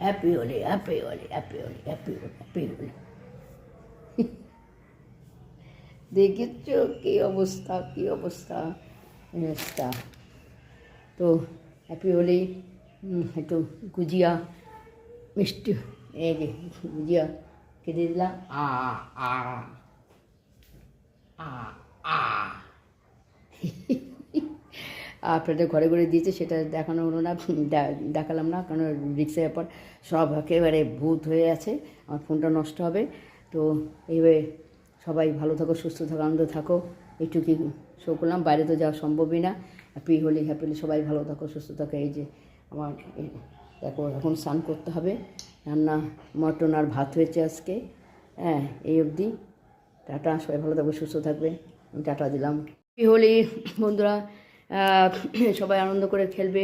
Happy Holi happy Holi happy Holi happy Holi happy Holi দেখেছ কী অবস্থা কী অবস্থা? জিনিসটা তো হ্যাপি হোলি একটু গুজিয়া মিষ্টি এই যে গুজিয়া কেটে দিলাম। আ আ আ আ। আপনাদের ঘরে ঘরে দিয়েছে, সেটা দেখানো হলো না দেখালাম না, কারণ রিক্সের ব্যাপার। সব একেবারে ভূত হয়ে আছে, আমার ফোনটা নষ্ট হবে। তো এইভাবে সবাই ভালো থাকো, সুস্থ থাকো, আনন্দ থাকো, এইটুকুই শো করলাম। বাইরে তো যাওয়া সম্ভবই না। হ্যাপি হোলি হ্যাপি হোলি সবাই ভালো থাকো, সুস্থ থাকো। এই যে আমার দেখো, এখন স্নান করতে হবে। রান্না, মটন আর ভাত হয়েছে আজকে। হ্যাঁ এই অবধি। টাটা, সবাই ভালো থাকবে সুস্থ থাকবে। আমি টাটা দিলাম। হ্যাপি হোলি বন্ধুরা। সবাই আনন্দ করে খেলবে।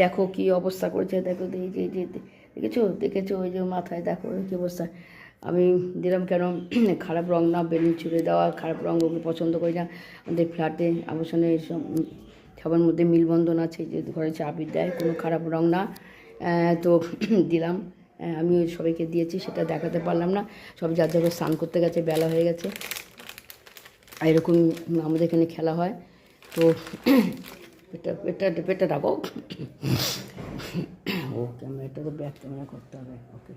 দেখো কি অবস্থা করেছে। দেখো এই যে যে দেখেছ? দেখেছ ওই যে মাথায়? দেখো কী অবস্থা। আমি দিলাম কেন? খারাপ রঙ না বেলুন ছুড়ে দেওয়া খারাপ রঙ ওগুলো পছন্দ করি না। আমাদের ফ্ল্যাটে এইসব উম, সবার মধ্যে মিলবন্ধন আছে যে ঘরে চাবি দেয় কোনো খারাপ রং না। তো দিলাম। আমি সবাইকে দিয়েছি সেটা দেখাতে পারলাম না। সব যার যার স্নান করতে গেছে বেলা হয়ে গেছে। এরকম আমাদের এখানে খেলা হয়। তো পেটটা পেটটা পেটটা রাখো ও ক্যামেরাটা তো ব্যাক ক্যামেরা করতে হবে। ওকে